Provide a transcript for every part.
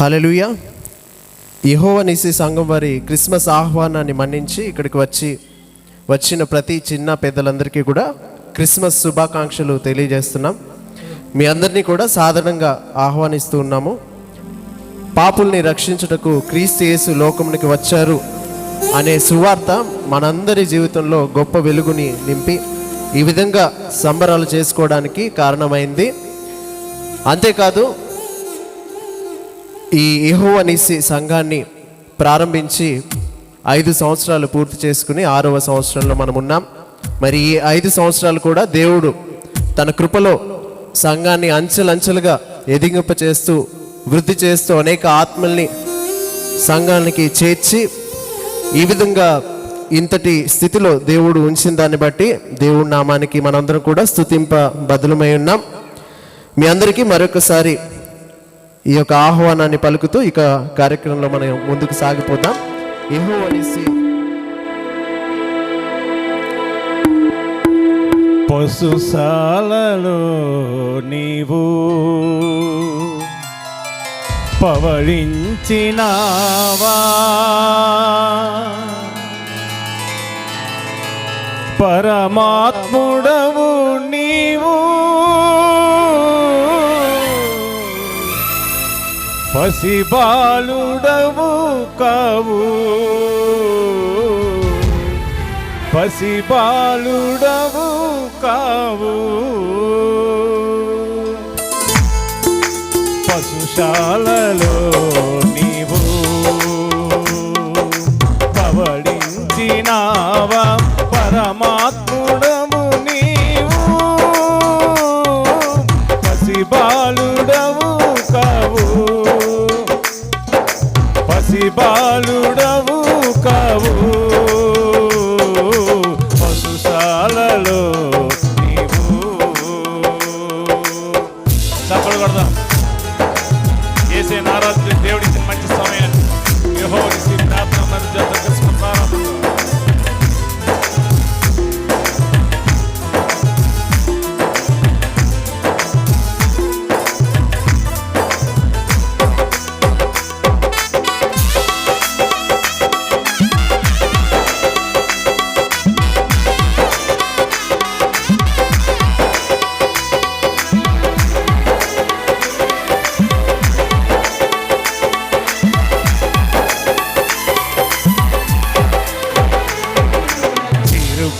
Hallelujah యహోవనిసి సంఘం వారి Christmas ఆహ్వానాన్ని మన్నించి ఇక్కడికి వచ్చి వచ్చిన ప్రతి చిన్న పెద్దలందరికీ కూడా క్రిస్మస్ శుభాకాంక్షలు తెలియజేస్తున్నాం. మీ అందరినీ కూడా సాధారణంగా ఆహ్వానిస్తూ ఉన్నాము. పాపుల్ని రక్షించుటకు క్రీస్తు యేసు లోకమునికి వచ్చారు అనే సువార్త మనందరి జీవితంలో గొప్ప వెలుగుని నింపి ఈ విధంగా సంబరాలు చేసుకోవడానికి కారణమైంది. అంతేకాదు ఈ యెహోవానిసి సంఘాన్ని ప్రారంభించి ఐదు సంవత్సరాలు పూర్తి చేసుకుని ఆరవ సంవత్సరంలో మనం ఉన్నాం. మరి ఈ ఐదు సంవత్సరాలు కూడా దేవుడు తన కృపలో సంఘాన్ని అంచెలంచెలుగా ఎదిగింప చేస్తూ వృద్ధి చేస్తూ అనేక ఆత్మల్ని సంఘానికి చేర్చి ఈ విధంగా ఇంతటి స్థితిలో దేవుడు ఉంచిన దాన్ని బట్టి దేవుడి నామానికి మనందరం కూడా స్తుతింప బదులమై ఉన్నాం. మీ అందరికీ మరొకసారి ఈ యొక్క ఆహ్వానాన్ని పలుకుతూ ఇక కార్యక్రమంలో మనం ముందుకు సాగిపోతాం ఏహో అనేసి పశుశాలలో నీవు పవళించినావా? పరమాత్ముడవు పసిబాలుడవు కావు. పసిబాలుడవు కావు. పశుశాలలో నీవు పవడించినావా పసిబాలుడవు కావు. పశుశాలలో నీవు. చప్పలు కొడదాం. చేసే నారాజు దేవుడికి మంచి సమయాన్ని. యెహోవాకి ప్రార్థన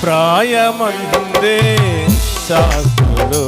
చిరు ప్రాయమందే శాస్త్రులు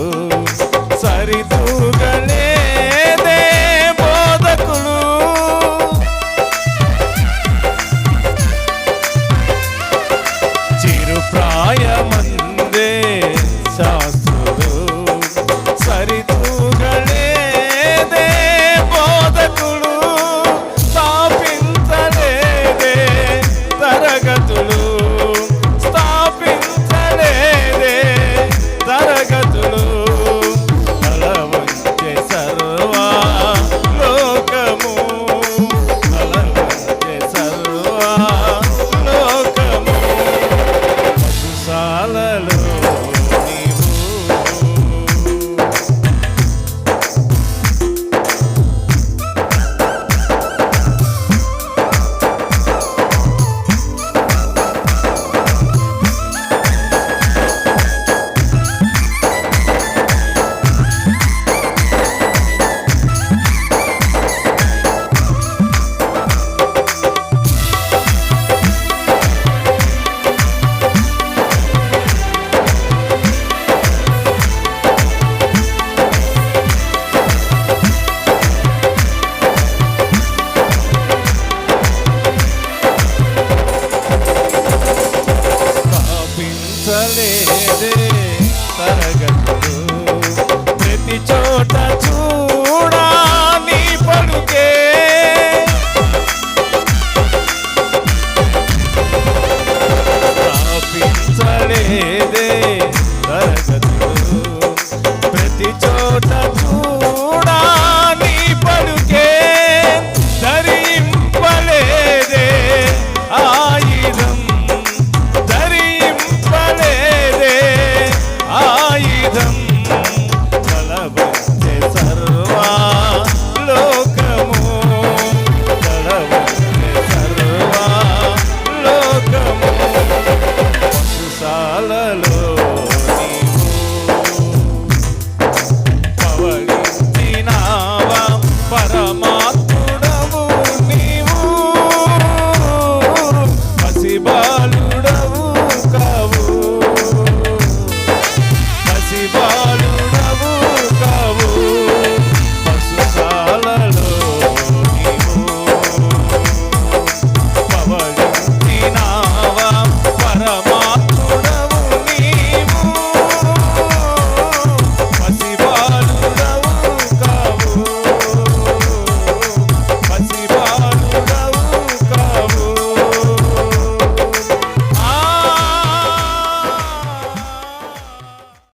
রে